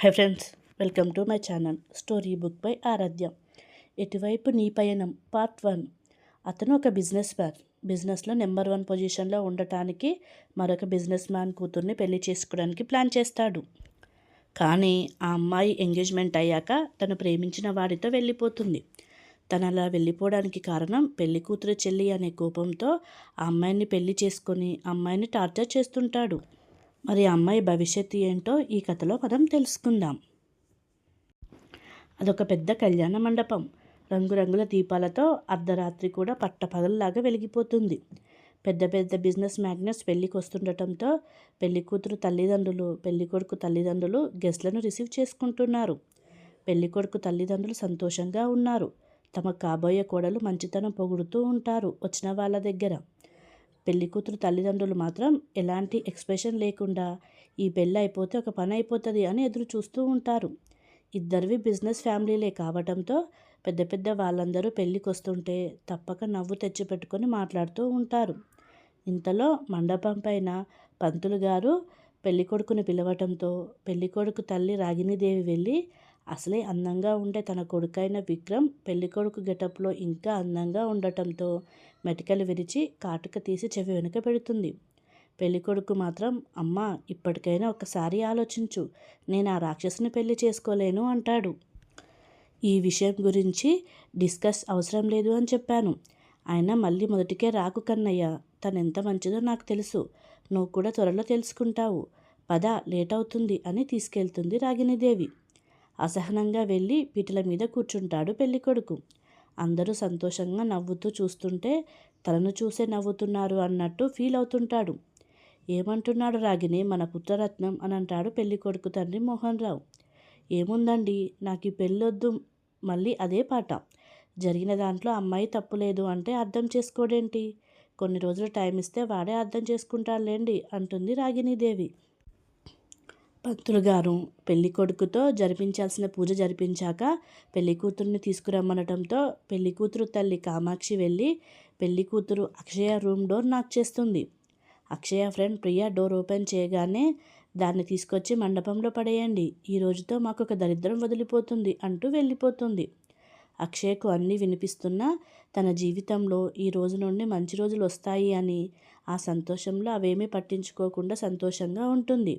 Hi friends welcome to my channel story book by Aaradhya. ఎటువైపు నీ పయనం? Part one. అతను ఒక బిజినెస్ మ్యాన్. బిజినెస్లో నెంబర్ వన్ పొజిషన్లో ఉండటానికి మరొక బిజినెస్ మ్యాన్ కూతుర్ని పెళ్ళి చేసుకోవడానికి ప్లాన్ చేస్తాడు. కానీ ఆ అమ్మాయి ఎంగేజ్మెంట్ అయ్యాక తను ప్రేమించిన వాడితో వెళ్ళిపోతుంది. తను అలా వెళ్ళిపోవడానికి కారణం పెళ్ళి కూతురు చెల్లి అనే కోపంతో ఆ అమ్మాయిని పెళ్ళి చేసుకొని అమ్మాయిని టార్చర్ చేస్తుంటాడు. మరి అమ్మాయి భవిష్యత్తు ఏంటో ఈ కథలో మనం తెలుసుకుందాం. అదొక పెద్ద కళ్యాణ మండపం. రంగురంగుల దీపాలతో అర్ధరాత్రి కూడా పట్టపగలలాగా వెలిగిపోతుంది. పెద్ద పెద్ద బిజినెస్ మ్యాగ్నెట్స్ పెళ్ళికి వస్తుండటంతో పెళ్ళి కూతురు తల్లిదండ్రులు పెళ్ళి కొడుకు తల్లిదండ్రులు గెస్ట్లను రిసీవ్ చేసుకుంటున్నారు. పెళ్ళి కొడుకు తల్లిదండ్రులు సంతోషంగా ఉన్నారు. తమ కాబోయే కోడలు మంచితనం పొగుడుతూ ఉంటారు. వచ్చిన వాళ్ళ దగ్గర పెళ్ళి కూతురు తల్లిదండ్రులు మాత్రం ఎలాంటి ఎక్స్ప్రెషన్ లేకుండా ఈ పెళ్ళి అయిపోతే ఒక పని అయిపోతుంది అని ఎదురు చూస్తూ ఉంటారు. ఇద్దరివి బిజినెస్ ఫ్యామిలీలే కావడంతో పెద్ద పెద్ద వాళ్ళందరూ పెళ్ళికి వస్తుంటే తప్పక నవ్వు తెచ్చిపెట్టుకొని మాట్లాడుతూ ఉంటారు. ఇంతలో మండపం పైన పంతులు గారు పెళ్ళికొడుకుని పిలవటంతో పెళ్ళికొడుకు తల్లి రాగిణిదేవి వెళ్ళి అసలే అందంగా ఉండే తన కొడుకైన విక్రమ్ పెళ్ళికొడుకు గెటప్లో ఇంకా అందంగా ఉండటంతో మెటికలు విరిచి కాటుక తీసి చెవి వెనుక పెడుతుంది. పెళ్ళికొడుకు మాత్రం అమ్మ ఇప్పటికైనా ఒకసారి ఆలోచించు. నేను ఆ రాక్షసుని పెళ్ళి చేసుకోలేను అంటాడు. ఈ విషయం గురించి డిస్కస్ అవసరం లేదు అని చెప్పాను. ఆయన మళ్ళీ మొదటికే రాకు కన్నయ్య తను ఎంత మంచిదో నాకు తెలుసు. నువ్వు కూడా త్వరలో తెలుసుకుంటావు. పద లేట్ అవుతుంది అని తీసుకెళ్తుంది రాగిణీదేవి. అసహనంగా వెళ్ళి పీటల మీద కూర్చుంటాడు పెళ్ళికొడుకు. అందరూ సంతోషంగా నవ్వుతూ చూస్తుంటే తనను చూసే నవ్వుతున్నారు అన్నట్టు ఫీల్ అవుతుంటాడు. ఏమంటున్నాడు రాగిని మన పుత్రరత్నం అని అంటాడు పెళ్ళి కొడుకు తండ్రి మోహన్ రావు ఏముందండి? నాకు ఈ పెళ్ళొద్దు మళ్ళీ అదే పాట. జరిగిన దాంట్లో అమ్మాయి తప్పులేదు అంటే అర్థం చేసుకోడేంటి? కొన్ని రోజులు టైం ఇస్తే వాడే అర్థం చేసుకుంటాడులేండి అంటుంది రాగిణీదేవి. పంతులు గారు పెళ్ళి కొడుకుతో జరిపించాల్సిన పూజ జరిపించాక పెళ్ళి కూతురుని తీసుకురమ్మనటంతో పెళ్ళి కూతురు తల్లి కామాక్షి వెళ్ళి పెళ్ళి కూతురు అక్షయ రూమ్ డోర్ నాక్ చేస్తుంది. Akshaya friend Priya door open చేయగానే దాన్ని తీసుకొచ్చి మండపంలో పడేయండి. ఈ రోజుతో మాకు ఒక దరిద్రం వదిలిపోతుంది అంటూ వెళ్ళిపోతుంది. అక్షయకు అన్నీ వినిపిస్తున్నా తన జీవితంలో ఈ రోజు నుండి మంచి రోజులు వస్తాయి అని ఆ సంతోషంలో అవేమీ పట్టించుకోకుండా సంతోషంగా ఉంటుంది.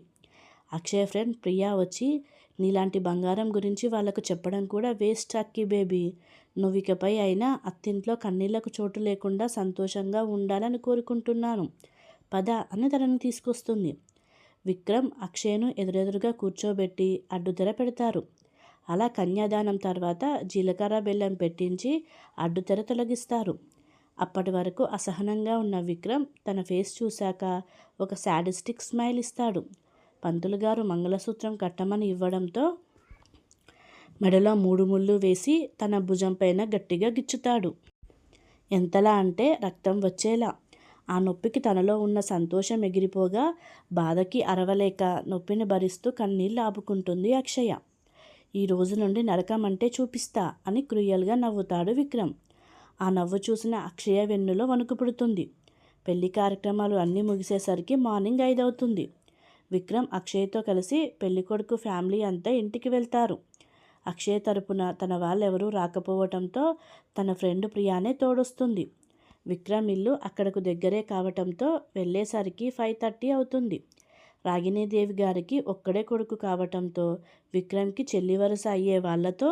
అక్షయ్ ఫ్రెండ్ ప్రియా వచ్చి నీలాంటి బంగారం గురించి వాళ్ళకు చెప్పడం కూడా వేస్ట్ అక్కి బేబీ. నువ్వు ఇకపై అయినా అత్తింట్లో కన్నీళ్ళకు చోటు లేకుండా సంతోషంగా ఉండాలని కోరుకుంటున్నాను. పద అని తనని తీసుకొస్తుంది. విక్రమ్ అక్షయ్ను ఎదురెదురుగా కూర్చోబెట్టి అడ్డుతెర పెడతారు. అలా కన్యాదానం తర్వాత జీలకర్ర బెల్లం పెట్టించి అడ్డుతెర తొలగిస్తారు. అప్పటి వరకు అసహనంగా ఉన్న విక్రమ్ తన ఫేస్ చూశాక ఒక శాడిస్టిక్ స్మైల్ ఇస్తాడు. పంతులు గారు మంగళసూత్రం కట్టమని ఇవ్వడంతో మెడలో మూడు ముళ్ళు వేసి తన భుజం పైన గట్టిగా గిచ్చుతాడు. ఎంతలా అంటే రక్తం వచ్చేలా. ఆ నొప్పికి తనలో ఉన్న సంతోషం ఎగిరిపోగా బాధకి అరవలేక నొప్పిని భరిస్తూ కన్నీళ్ళు ఆపుకుంటుంది అక్షయ. ఈ రోజు నుండి నరకం అంటే చూపిస్తా అని క్రూయల్గా నవ్వుతాడు విక్రమ్. ఆ నవ్వు చూసిన అక్షయ వెన్నులో వణుకు పుడుతుంది. పెళ్ళి కార్యక్రమాలు అన్నీ ముగిసేసరికి మార్నింగ్ ఐదవుతుంది. విక్రమ్ అక్షయ్తో కలిసి పెళ్ళికొడుకు ఫ్యామిలీ అంతా ఇంటికి వెళ్తారు. అక్షయ్ తరపున తన వాళ్ళెవరూ రాకపోవటంతో తన ఫ్రెండ్ ప్రియానే తోడొస్తుంది. విక్రమ్ ఇల్లు అక్కడకు దగ్గరే కావటంతో వెళ్ళేసరికి ఫైవ్ థర్టీ అవుతుంది. రాగిణీదేవి గారికి ఒక్కడే కొడుకు కావటంతో విక్రమ్కి చెల్లి వరుస అయ్యే వాళ్ళతో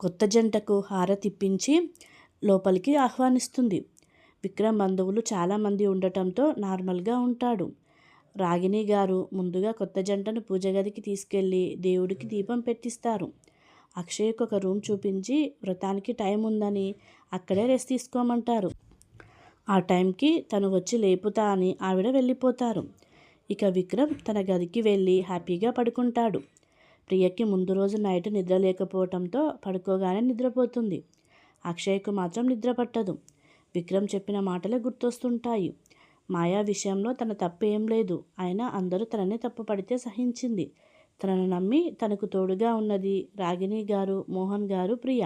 కొత్త జంటకు హారతిప్పించి లోపలికి ఆహ్వానిస్తుంది. విక్రమ్ బంధువులు చాలామంది ఉండటంతో నార్మల్గా ఉంటాడు. రాగిణి గారు ముందుగా కొత్త జంటను పూజ గదికి తీసుకెళ్ళి దేవుడికి దీపం పెట్టిస్తారు. అక్షయ్కి ఒక రూమ్ చూపించి వ్రతానికి టైం ఉందని అక్కడే రెస్ట్ తీసుకోమంటారు. ఆ టైంకి తను వచ్చి లేపుతా అని ఆవిడ వెళ్ళిపోతారు. ఇక విక్రమ్ తన గదికి వెళ్ళి హ్యాపీగా పడుకుంటాడు. ప్రియకి ముందు రోజు నైట్ నిద్ర లేకపోవడంతో పడుకోగానే నిద్రపోతుంది. అక్షయ్కు మాత్రం నిద్ర పట్టదు. విక్రమ్ చెప్పిన మాటలే గుర్తొస్తుంటాయి. మాయా విషయంలో తన తప్పు ఏం లేదు. అయినా అందరూ తననే తప్పు పడితే సహించింది. తనను నమ్మి తనకు తోడుగా ఉన్నది రాగిణి గారు మోహన్ గారు ప్రియ.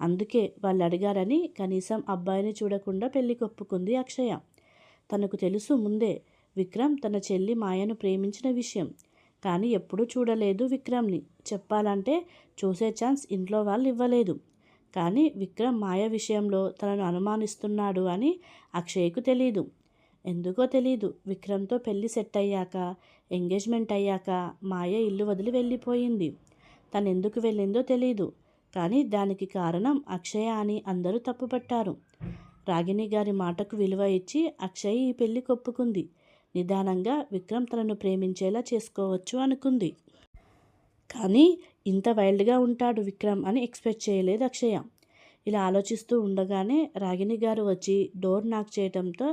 అందుకే వాళ్ళు అడిగారని కనీసం అబ్బాయిని చూడకుండా పెళ్ళి కొప్పుకుంది అక్షయ. తనకు తెలుసు ముందే విక్రమ్ తన చెల్లి మాయను ప్రేమించిన విషయం. కానీ ఎప్పుడూ చూడలేదు విక్రమ్ని. చెప్పాలంటే చూసే ఛాన్స్ ఇంట్లో వాళ్ళు ఇవ్వలేదు కానీ విక్రమ్ మాయ విషయంలో తనను అనుమానిస్తున్నాడు అని అక్షయ్కు తెలీదు. ఎందుకో తెలీదు. విక్రమ్తో పెళ్ళి సెట్ అయ్యాక ఎంగేజ్మెంట్ అయ్యాక మాయ ఇల్లు వదిలి వెళ్ళిపోయింది. తను ఎందుకు వెళ్ళిందో తెలీదు. కానీ దానికి కారణం అక్షయ అని అందరూ తప్పుపట్టారు. రాగిణి గారి మాటకు విలువ ఇచ్చి అక్షయ్ ఈ పెళ్ళి కొప్పుకుంది. నిదానంగా విక్రమ్ తనను ప్రేమించేలా చేసుకోవచ్చు అనుకుంది. కానీ ఇంత వైల్డ్గా ఉంటాడు విక్రమ్ అని ఎక్స్పెక్ట్ చేయలేదు అక్షయ. ఇలా ఆలోచిస్తూ ఉండగానే రాగిణి గారు వచ్చి డోర్ నాక్ చేయటంతో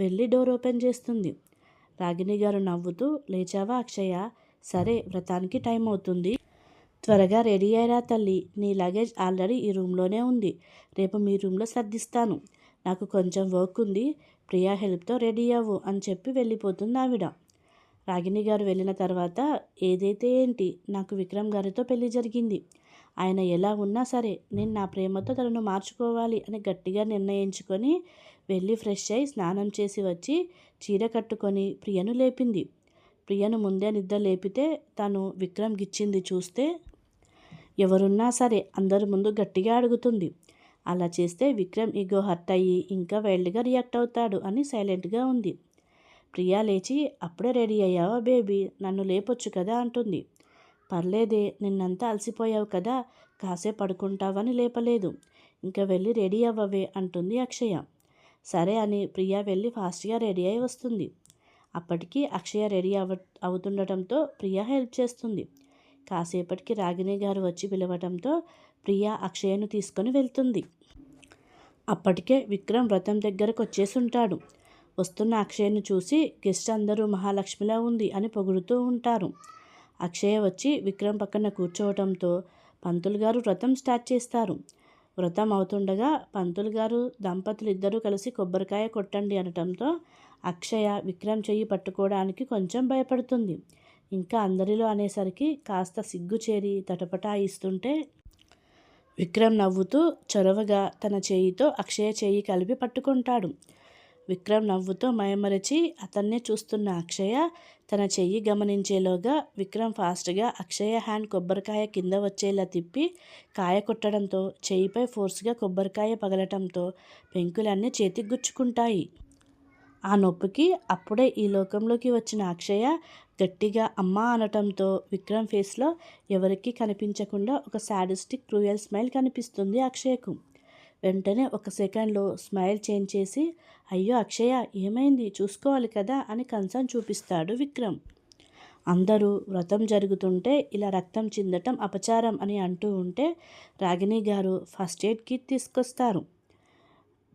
వెళ్ళి డోర్ ఓపెన్ చేస్తుంది. రాగిణి గారు నవ్వుతూ లేచావా అక్షయ? సరే వ్రతానికి టైం అవుతుంది. త్వరగా రెడీ అయ్యరా తల్లి. నీ లగేజ్ ఆల్రెడీ ఈ రూమ్లోనే ఉంది. రేపు మీ రూమ్లో సర్దిస్తాను. నాకు కొంచెం వర్క్ ఉంది. ప్రియా హెల్ప్తో రెడీ అవ్వు అని చెప్పి వెళ్ళిపోతుంది ఆవిడ. రాగిణి గారు వెళ్ళిన తర్వాత ఏదైతే ఏంటి? నాకు విక్రమ్ గారితో పెళ్ళి జరిగింది. ఆయన ఎలా ఉన్నా సరే నేను నా ప్రేమతో తనను మార్చుకోవాలి అని గట్టిగా నిర్ణయించుకొని వెళ్ళి ఫ్రెష్ అయి స్నానం చేసి వచ్చి చీర కట్టుకొని ప్రియను లేపింది. ప్రియను ముందే నిద్ర లేపితే తను విక్రమ్ గిచ్చింది చూస్తే ఎవరున్నా సరే అందరి ముందు గట్టిగా అడుగుతుంది. అలా చేస్తే విక్రమ్ ఈగో హర్ట్ అయ్యి ఇంకా వైల్డ్గా రియాక్ట్ అవుతాడు అని సైలెంట్గా ఉంది. ప్రియా లేచి అప్పుడే రెడీ అయ్యావా బేబీ? నన్ను లేపొచ్చు కదా అంటుంది. పర్లేదే నిన్నంతా అలసిపోయావు కదా కాసే పడుకుంటావని లేపలేదు. ఇంకా వెళ్ళి రెడీ అవ్వవే అంటుంది అక్షయ. సరే అని ప్రియా వెళ్ళి ఫాస్ట్గా రెడీ అయి వస్తుంది. అప్పటికి అక్షయ రెడీ అవ అవుతుండటంతో ప్రియా హెల్ప్ చేస్తుంది. కాసేపటికి రాగిణి గారు వచ్చి పిలవటంతో ప్రియా అక్షయను తీసుకొని వెళ్తుంది. అప్పటికే విక్రమ్ వ్రతం దగ్గరకు వచ్చేసి ఉంటాడు వస్తున్న అక్షయను చూసి గెస్ట్ అందరూ మహాలక్ష్మిలా ఉంది అని పొగుడుతూ ఉంటారు. అక్షయ వచ్చి విక్రమ్ పక్కన కూర్చోవటంతో పంతులు గారు వ్రతం స్టార్ట్ చేస్తారు. వ్రతం అవుతుండగా పంతులు గారు దంపతులు ఇద్దరూ కలిసి కొబ్బరికాయ కొట్టండి అనటంతో అక్షయ విక్రమ్ చెయ్యి పట్టుకోవడానికి కొంచెం భయపడుతుంది. ఇంకా అందరిలో అనేసరికి కాస్త సిగ్గు చేరి తటపటాయిస్తుంటే విక్రమ్ నవ్వుతూ చొరవగా తన చేయితో అక్షయ చేయి కలిపి పట్టుకుంటాడు. విక్రమ్ నవ్వుతో మయమరచి అతన్నే చూస్తున్న అక్షయ తన చెయ్యి గమనించేలోగా విక్రమ్ ఫాస్ట్గా అక్షయ హ్యాండ్ కొబ్బరికాయ కింద వచ్చేలా తిప్పి కాయ కొట్టడంతో చెయ్యిపై ఫోర్స్గా కొబ్బరికాయ పగలటంతో పెంకులన్నీ చేతికి గుచ్చుకుంటాయి ఆ నొప్పికి అప్పుడే ఈ లోకంలోకి వచ్చిన అక్షయ గట్టిగా అమ్మ అనటంతో విక్రమ్ ఫేస్లో ఎవరికీ కనిపించకుండా ఒక సాడిస్టిక్ క్రూయల్ స్మైల్ కనిపిస్తుంది అక్షయకు. వెంటనే ఒక సెకండ్లో స్మైల్ చేంజ్ చేసి అయ్యో అక్షయ ఏమైంది? చూసుకోవాలి కదా అని కన్సర్న్ చూపిస్తాడు విక్రమ్. అందరూ వ్రతం జరుగుతుంటే ఇలా రక్తం చిందటం అపచారం అని అంటూ ఉంటే రాగిణి గారు ఫస్ట్ ఎయిడ్ కిట్ తీసుకొస్తారు.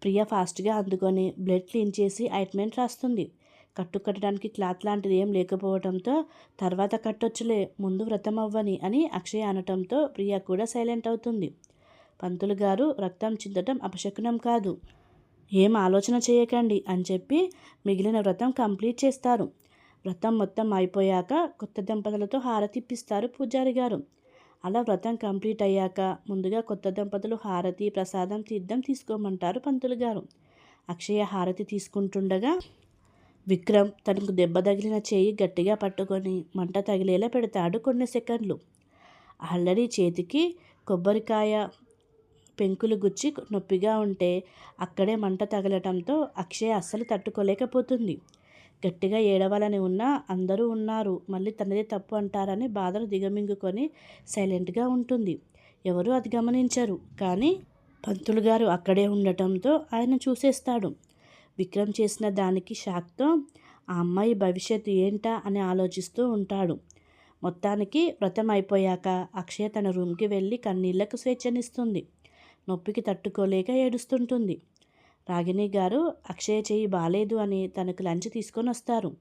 ప్రియ ఫాస్ట్గా అందుకొని బ్లడ్ క్లీన్ చేసి ఐట్మెంట్ రాస్తుంది. కట్టు కట్టడానికి క్లాత్ లాంటిది ఏం లేకపోవడంతో తర్వాత కట్టొచ్చులే ముందు వ్రతం అవ్వని అని అక్షయ అనటంతో ప్రియ కూడా సైలెంట్ అవుతుంది. పంతులు గారు రక్తం చిందటం అపశకునం కాదు. ఏం ఆలోచన చేయకండి అని చెప్పి మిగిలిన వ్రతం కంప్లీట్ చేస్తారు. వ్రతం మొత్తం అయిపోయాక కొత్త దంపతులతో హారతిప్పిస్తారు పూజారి గారు. అలా వ్రతం కంప్లీట్ అయ్యాక ముందుగా కొత్త దంపతులు హారతి ప్రసాదం తీర్థం తీసుకోమంటారు పంతులు గారు. అక్షయ హారతి తీసుకుంటుండగా విక్రమ్ తనకు దెబ్బ తగిలిన చేయి గట్టిగా పట్టుకొని మంట తగిలేలా పెడతాడు కొన్ని సెకండ్లు. ఆల్రెడీ చేతికి కొబ్బరికాయ పెంకులు గుచ్చి నొప్పిగా ఉంటే అక్కడే మంట తగలటంతో అక్షయ్ అస్సలు తట్టుకోలేకపోతుంది. గట్టిగా ఏడవాలని ఉన్నా అందరూ ఉన్నారు మళ్ళీ తనదే తప్పు అంటారని బాధను దిగమింగుకొని సైలెంట్గా ఉంటుంది. ఎవరూ అది గమనించరు కానీ పంతులు గారు అక్కడే ఉండటంతో ఆయన చూసేస్తాడు. విక్రమ్ చేసిన దానికి షాక్తో ఆ అమ్మాయి భవిష్యత్తు ఏంటా అని ఆలోచిస్తూ ఉంటాడు. మొత్తానికి వ్రతం అయిపోయాక అక్షయ తన రూమ్కి వెళ్ళి కన్నీళ్ళకు స్వేచ్ఛనిస్తుంది. నొప్పికి తట్టుకోలేక ఏడుస్తుంటుంది. రాగిణి గారు అక్షయ చేయి బాలేదు అని తనకు లంచ్ తీసుకొని వస్తారు.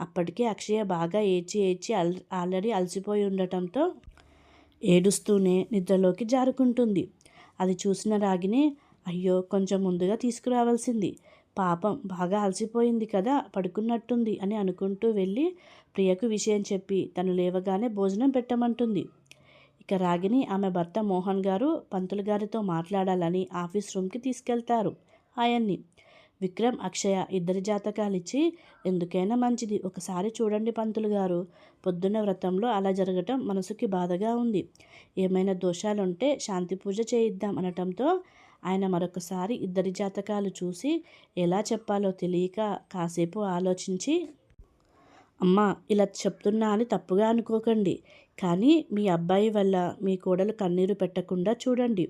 అప్పటికే అక్షయ బాగా ఏడ్చి ఏడ్చి అల్ ఆల్రెడీ అలసిపోయి ఉండటంతో ఏడుస్తూనే నిద్రలోకి జారుకుంటుంది. అది చూసిన రాగిని అయ్యో కొంచెం ముందుగా తీసుకురావాల్సింది. పాపం బాగా అలసిపోయింది కదా పడుకున్నట్టుంది అని అనుకుంటూ వెళ్ళి ప్రియకు విషయం చెప్పి తను లేవగానే భోజనం పెట్టమంటుంది. ఇక రాగిని ఆమె భర్త మోహన్ గారు పంతులు గారితో మాట్లాడాలని ఆఫీస్ రూమ్కి తీసుకెళ్తారు. ఆయన్ని విక్రమ్ అక్షయ ఇద్దరి జాతకాలు ఇచ్చి ఎందుకైనా మంచిది ఒకసారి చూడండి పంతులు గారు. పొద్దున్న వ్రతంలో అలా జరగటం మనసుకి బాధగా ఉంది. ఏమైనా దోషాలుంటే శాంతి పూజ చేయిద్దాం అనటంతో ఆయన మరొకసారి ఇద్దరి జాతకాలు చూసి ఎలా చెప్పాలో తెలియక కాసేపు ఆలోచించి అమ్మా ఇలా చెప్తున్నా అని తప్పుగా అనుకోకండి. కానీ మీ అబ్బాయి వల్ల మీ కోడలు కన్నీరు పెట్టకుండా చూడండి.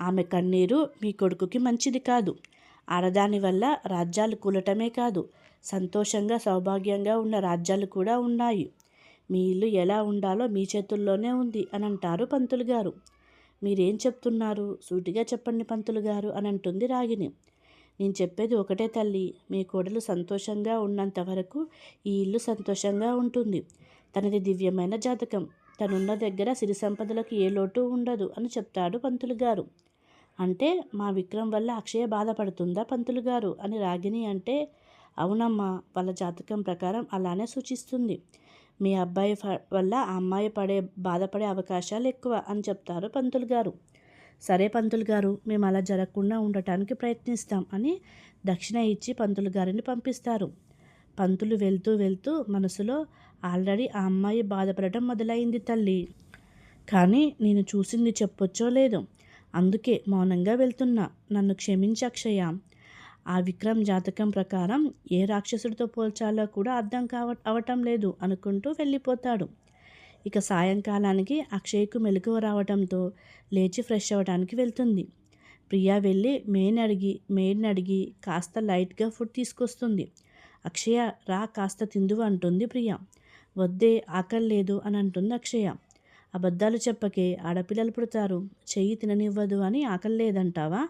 ఆమె కన్నీరు మీ కొడుకుకి మంచిది కాదు. ఆడదాని వల్ల రాజ్యాలు కూలటమే కాదు. సంతోషంగా సౌభాగ్యంగా ఉన్న రాజ్యాలు కూడా ఉన్నాయి. మీ ఇల్లు ఎలా ఉండాలో మీ చేతుల్లోనే ఉంది అని అంటారు పంతులు గారు. మీరేం చెప్తున్నారు? సూటిగా చెప్పండి పంతులు గారు అని అంటుంది రాగిని నేను చెప్పేది ఒకటే తల్లి మీ కోడలు సంతోషంగా ఉన్నంత వరకు ఈ ఇల్లు సంతోషంగా ఉంటుంది. తనది దివ్యమైన జాతకం. తనున్న దగ్గర సిరి సంపదలకు ఏ లోటు ఉండదు అని చెప్తాడు పంతులు గారు. అంటే మా విక్రమ్ వల్ల అక్షయ బాధపడుతుందా పంతులు గారు? అని రాగిని అంటే అవునమ్మా వాళ్ళ జాతకం ప్రకారం అలానే సూచిస్తుంది. మీ అబ్బాయి వల్ల ఆ అమ్మాయి పడే బాధపడే అవకాశాలు ఎక్కువ అని చెప్తారు పంతులు గారు. సరే పంతులు గారు మేము అలా జరగకుండా ఉండటానికి ప్రయత్నిస్తాం అని దక్షిణ ఇచ్చి పంతులు గారిని పంపిస్తారు. పంతులు వెళ్తూ వెళ్తూ మనసులో ఆల్రెడీ ఆ అమ్మాయి బాధపడటం మొదలైంది తల్లి. కానీ నేను చూసింది చెప్పొచ్చో లేదో? అందుకే మౌనంగా వెళ్తున్నా. నన్ను క్షమించి అక్షయ. ఆ విక్రమ్ జాతకం ప్రకారం ఏ రాక్షసుడితో పోల్చాలో కూడా అర్థం కావ అవటం లేదు అనుకుంటూ వెళ్ళిపోతాడు. ఇక సాయంకాలానికి అక్షయ్కు మెలకువ రావడంతో లేచి ఫ్రెష్ అవ్వడానికి వెళ్తుంది. ప్రియా వెళ్ళి మెయిన్ అడిగి మెయిన్ అడిగి కాస్త లైట్గా ఫుడ్ తీసుకొస్తుంది. అక్షయ రా కాస్త తిందువు అంటుంది ప్రియా. వద్దే ఆకలి లేదు అని అంటుంది అక్షయ. అబద్ధాలు చెప్పకే ఆడపిల్లలు పుడతారు. చెయ్యి తిననివ్వదు అని ఆకలి లేదంటావా?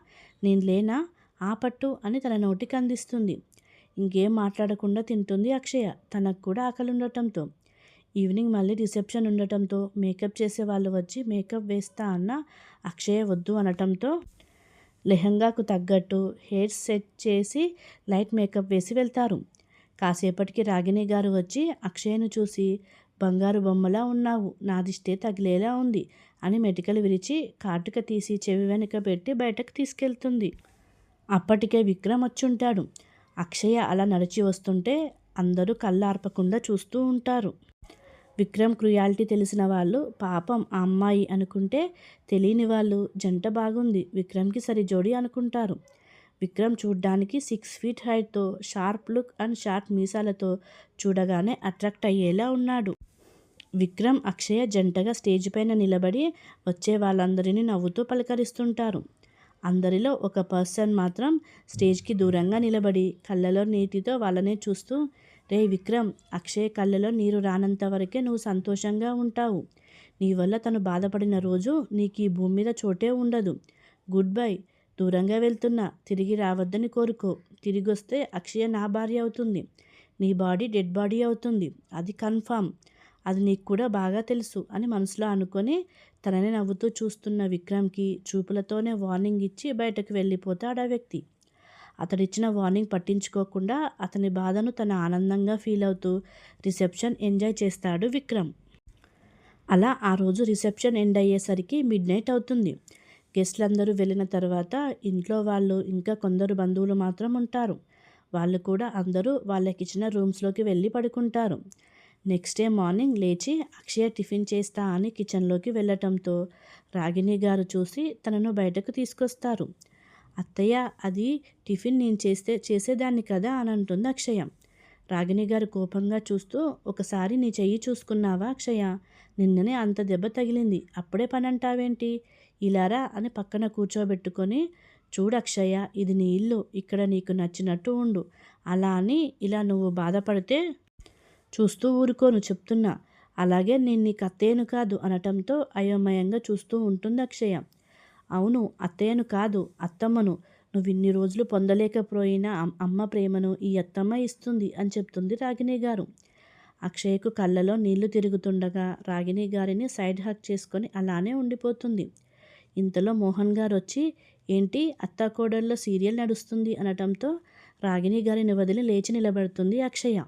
నేను లేనా? ఆ పట్టు అని తన నోటికి అందిస్తుంది. ఇంకేం మాట్లాడకుండా తింటుంది అక్షయ. తనకు కూడా ఆకలి ఉండటంతో. ఈవినింగ్ మళ్ళీ రిసెప్షన్ ఉండటంతో మేకప్ చేసే వాళ్ళు వచ్చి మేకప్ వేస్తా అన్న అక్షయ వద్దు అనటంతో లెహంగాకు తగ్గట్టు హెయిర్ సెట్ చేసి లైట్ మేకప్ వేసి వెళ్తారు. కాసేపటికి రాగిణి గారు వచ్చి అక్షయను చూసి బంగారు బొమ్మలా ఉన్నావు నాదిష్టే తగిలేలా ఉంది అని మెటికలు విరిచి కాటుక తీసి చెవి వెనుక పెట్టి బయటకు తీసుకెళ్తుంది. అప్పటికే విక్రమ్ వచ్చుంటాడు. అక్షయ అలా నడిచి వస్తుంటే అందరూ కళ్ళార్పకుండా చూస్తూ ఉంటారు. విక్రమ్ క్రుయాలిటీ తెలిసిన వాళ్ళు పాపం ఆ అమ్మాయి అనుకుంటే తెలియని వాళ్ళు జంట బాగుంది విక్రమ్కి సరి జోడి అనుకుంటారు. విక్రమ్ చూడ్డానికి సిక్స్ ఫీట్ హైట్తో షార్ప్ లుక్ అండ్ షార్ప్ మీసాలతో చూడగానే అట్రాక్ట్ అయ్యేలా ఉన్నాడు. విక్రమ్ అక్షయ జంటగా స్టేజ్ పైన నిలబడి వచ్చే వాళ్ళందరినీ నవ్వుతూ పలకరిస్తుంటారు. అందరిలో ఒక పర్సన్ మాత్రం స్టేజ్కి దూరంగా నిలబడి కళ్ళలో నీటితో వాళ్ళనే చూస్తూ రే విక్రమ్ అక్షయ్ కళ్ళలో నీరు రానంత వరకే నువ్వు సంతోషంగా ఉంటావు. నీ వల్ల తను బాధపడిన రోజు నీకు ఈ భూమి మీద చోటే ఉండదు. Goodbye. దూరంగా వెళ్తున్నా తిరిగి రావద్దని కోరుకో. తిరిగి వస్తే అక్షయ నా భార్య అవుతుంది. నీ బాడీ డెడ్ బాడీ అవుతుంది. అది కన్ఫామ్. అది నీకు కూడా బాగా తెలుసు అని మనసులో అనుకొని తనని నవ్వుతూ చూస్తున్న విక్రమ్కి చూపులతోనే వార్నింగ్ ఇచ్చి బయటకు వెళ్ళిపోతాడు ఆ వ్యక్తి. అతడిచ్చిన వార్నింగ్ పట్టించుకోకుండా అతని బాధను తన ఆనందంగా ఫీల్ అవుతూ రిసెప్షన్ ఎంజాయ్ చేస్తాడు విక్రమ్. అలా ఆ రోజు రిసెప్షన్ ఎండ్ అయ్యేసరికి మిడ్ నైట్ అవుతుంది. గెస్ట్లందరూ వెళ్ళిన తర్వాత ఇంట్లో వాళ్ళు ఇంకా కొందరు బంధువులు మాత్రం ఉంటారు. వాళ్ళు కూడా అందరూ వాళ్ళకిచ్చిన రూమ్స్లోకి వెళ్ళి పడుకుంటారు. నెక్స్ట్ డే మార్నింగ్ లేచి అక్షయ టిఫిన్ చేస్తా అని కిచెన్లోకి వెళ్ళటంతో రాగిణి గారు చూసి తనను బయటకు తీసుకొస్తారు. అత్తయ్య అది టిఫిన్ నేను చేస్తే చేసేదాన్ని కదా అని అంటుంది అక్షయ. రాగిణి గారు కోపంగా చూస్తూ ఒకసారి నీ చెయ్యి చూసుకున్నావా అక్షయ? నిన్ననే అంత దెబ్బ తగిలింది. అప్పుడే పని అంటావేంటి ఇలారా అని పక్కన కూర్చోబెట్టుకొని చూడక్షయ్య ఇది నీ ఇల్లు ఇక్కడ నీకు నచ్చినట్టు ఉండు. అలా అని ఇలా నువ్వు బాధపడితే చూస్తూ ఊరుకోను చెప్తున్నా. అలాగే నేను నీకు అత్తయ్యను కాదు అనటంతో అయోమయంగా చూస్తూ ఉంటుంది అక్షయ అవును అత్తయ్యను కాదు అత్తమ్మను. నువ్వు ఇన్ని రోజులు పొందలేకపోయినా అమ్మ ప్రేమను ఈ అత్తమ్మ ఇస్తుంది అని చెప్తుంది రాగిణి గారు. అక్షయ్కు కళ్ళలో నీళ్ళు తిరుగుతుండగా రాగిణి గారిని సైడ్ హక్ చేసుకొని అలానే ఉండిపోతుంది. ఇంతలో మోహన్ గారు వచ్చి ఏంటి అత్తాకోడల్లో సీరియల్ నడుస్తుంది అనటంతో రాగిణి గారిని వదిలి లేచి నిలబడుతుంది అక్షయ.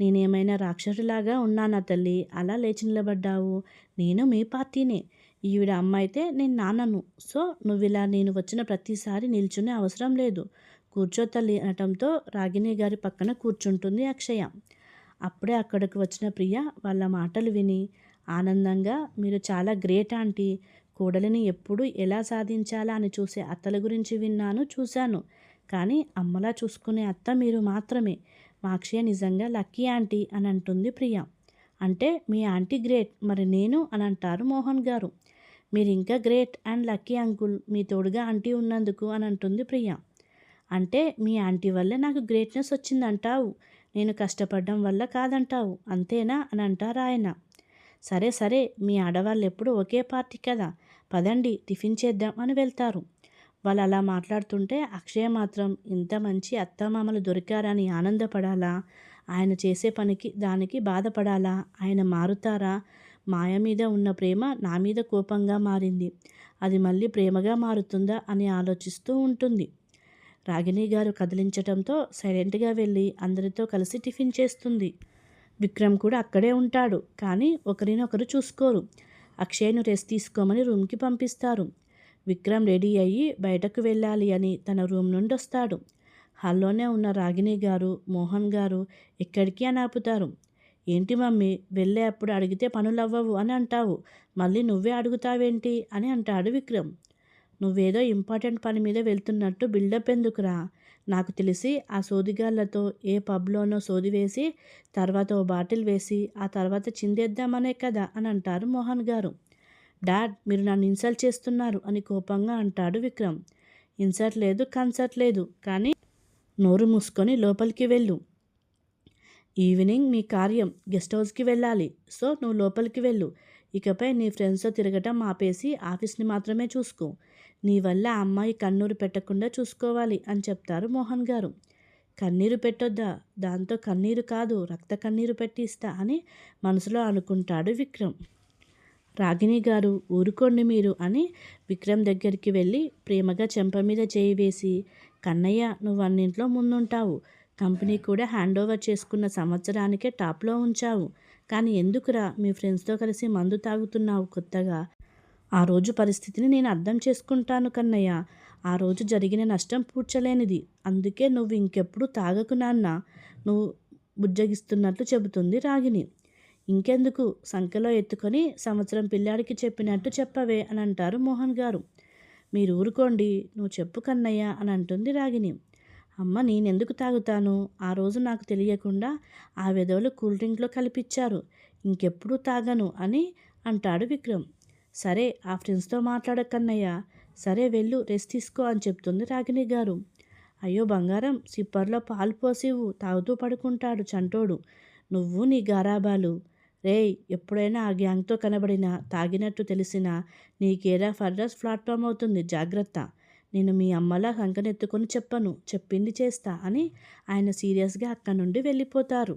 నేనేమైనా రాక్షసులాగా ఉన్నానా తల్లి? అలా లేచి నిలబడ్డావు. నేను మీ పార్టీనే. ఈవిడ అమ్మ అయితే నేను నాన్నను. సో నువ్వు ఇలా నేను వచ్చిన ప్రతిసారి నిల్చునే అవసరం లేదు. కూర్చో తల్లి అనటంతో రాగిణి గారి పక్కన కూర్చుంటుంది అక్షయ. అప్పుడే అక్కడికి వచ్చిన ప్రియ వాళ్ళ మాటలు విని ఆనందంగా మీరు చాలా గ్రేట్ ఆంటీ. కోడలిని ఎప్పుడు ఎలా సాధించాలా అని చూసే అత్తల గురించి విన్నాను చూశాను. కానీ అమ్మలా చూసుకునే అత్త మీరు మాత్రమే. మాక్షియ నిజంగా లక్కీ ఆంటీ అని అంటుంది ప్రియ. అంటే మీ ఆంటీ గ్రేట్ మరి నేను అని అంటారు మోహన్ గారు. మీరు ఇంకా గ్రేట్ అండ్ లక్కీ అంకుల్ మీ తోడుగా ఆంటీ ఉన్నందుకు అని అంటుంది ప్రియ. అంటే మీ ఆంటీ వల్లే నాకు గ్రేట్నెస్ వచ్చిందంటావు. నేను కష్టపడడం వల్ల కాదంటావు. అంతేనా అని అంటారు ఆయన. సరే సరే మీ ఆడవాళ్ళు ఎప్పుడు ఒకే పార్టీ కదా. పదండి టిఫిన్ చేద్దాం అని వెళ్తారు. వాళ్ళు అలా మాట్లాడుతుంటే అక్షయ మాత్రం ఇంత మంచి అత్తమామలు దొరికారని ఆనందపడాలా? ఆయన చేసే పనికి దానికి బాధపడాలా? ఆయన మారుతారా? మాయ మీద ఉన్న ప్రేమ నా మీద కోపంగా మారింది. అది మళ్ళీ ప్రేమగా మారుతుందా? అని ఆలోచిస్తూ ఉంటుంది. రాగిణి గారు కదిలించటంతో సైలెంట్గా వెళ్ళి అందరితో కలిసి టిఫిన్ చేస్తుంది. విక్రమ్ కూడా అక్కడే ఉంటాడు కానీ ఒకరినొకరు చూసుకోరు. అక్షయ్ను రెస్ట్ తీసుకోమని రూమ్కి పంపిస్తారు. విక్రమ్ రెడీ అయ్యి బయటకు వెళ్ళాలి అని తన రూమ్ నుండి వస్తాడు. హాల్లోనే ఉన్న రాగిణి గారు మోహన్ గారు ఎక్కడికి అని ఆపుతారు. ఏంటి మమ్మీ వెళ్ళే అప్పుడు అడిగితే పనులు అవ్వవు అని అంటావు. మళ్ళీ నువ్వే అడుగుతావేంటి? అని అంటాడు విక్రమ్. నువ్వేదో ఇంపార్టెంట్ పని మీద వెళ్తున్నట్టు బిల్డప్ ఎందుకురా? నాకు తెలిసి ఆ సోదిగాళ్ళతో ఏ పబ్లోనో సోది వేసి తర్వాత ఓ బాటిల్ వేసి ఆ తర్వాత చిందేద్దామనే కదా అని అంటారు మోహన్ గారు. డాడ్ మీరు నన్ను ఇన్సల్ట్ చేస్తున్నారు అని కోపంగా అంటాడు విక్రమ్. ఇన్సల్ట్ లేదు కన్సర్ట్ లేదు కానీ నోరు మూసుకొని లోపలికి వెళ్ళు. ఈవినింగ్ మీ కార్యం గెస్ట్ హౌస్కి వెళ్ళాలి. సో నువ్వు లోపలికి వెళ్ళు. ఇకపై నీ ఫ్రెండ్స్తో తిరగటం ఆపేసి ఆఫీస్ని మాత్రమే చూసుకో. నీ వల్ల ఆ అమ్మాయి కన్నూరు పెట్టకుండా చూసుకోవాలి అని చెప్తారు మోహన్ గారు. కన్నీరు పెట్టొద్దా? దాంతో కన్నీరు కాదు రక్త కన్నీరు పెట్టిస్తా అని మనసులో అనుకుంటాడు విక్రమ్. రాగిణి గారు ఊరుకోండి మీరు అని విక్రమ్ దగ్గరికి వెళ్ళి ప్రేమగా చెంప మీద చేయి వేసి కన్నయ్య నువ్వు అన్నింట్లో ముందుంటావు. కంపెనీ కూడా హ్యాండ్ ఓవర్ చేసుకున్న సంవత్సరానికే టాప్లో ఉంచావు. కానీ ఎందుకురా? మీ ఫ్రెండ్స్తో కలిసి మందు తాగుతున్నావు కొత్తగా. ఆ రోజు పరిస్థితిని నేను అర్థం చేసుకుంటాను కన్నయ్య. ఆ రోజు జరిగిన నష్టం పూడ్చలేనిది. అందుకే నువ్వు ఇంకెప్పుడు తాగకు నాన్న. నువ్వు బుజ్జగిస్తున్నట్లు చెబుతుంది రాగిణి. ఇంకెందుకు? సంఖ్యలో ఎత్తుకొని సంవత్సరం పిల్లాడికి చెప్పినట్టు చెప్పవే అని అంటారు మోహన్ గారు. మీరు ఊరుకోండి. నువ్వు చెప్పు కన్నయ్య అని అంటుంది రాగిణి. అమ్మ నేనెందుకు తాగుతాను? ఆ రోజు నాకు తెలియకుండా ఆ విధవులు కూల్ డ్రింక్లో కలిపిచ్చారు. ఇంకెప్పుడు తాగను అని అంటాడు విక్రమ్. సరే ఆ ఫ్రెండ్స్తో మాట్లాడకన్నయ్య సరే వెళ్ళు రెస్ట్ తీసుకో అని చెప్తుంది రాగిణి గారు. అయ్యో బంగారం సిప్పర్లో పాలు పోసివు తాగుతూ పడుకుంటాడు చంటోడు. నువ్వు నీ గారాబాలు రేయ్ ఎప్పుడైనా ఆ గ్యాంగ్తో కనబడినా తాగినట్టు తెలిసినా నీకేరా ఫర్దర్స్ ప్లాట్ఫామ్ అవుతుంది జాగ్రత్త. నేను మీ అమ్మలా కంకనెత్తుకొని చెప్పను చెప్పింది చేస్తా అని ఆయన సీరియస్గా అక్కడి నుండి వెళ్ళిపోతారు.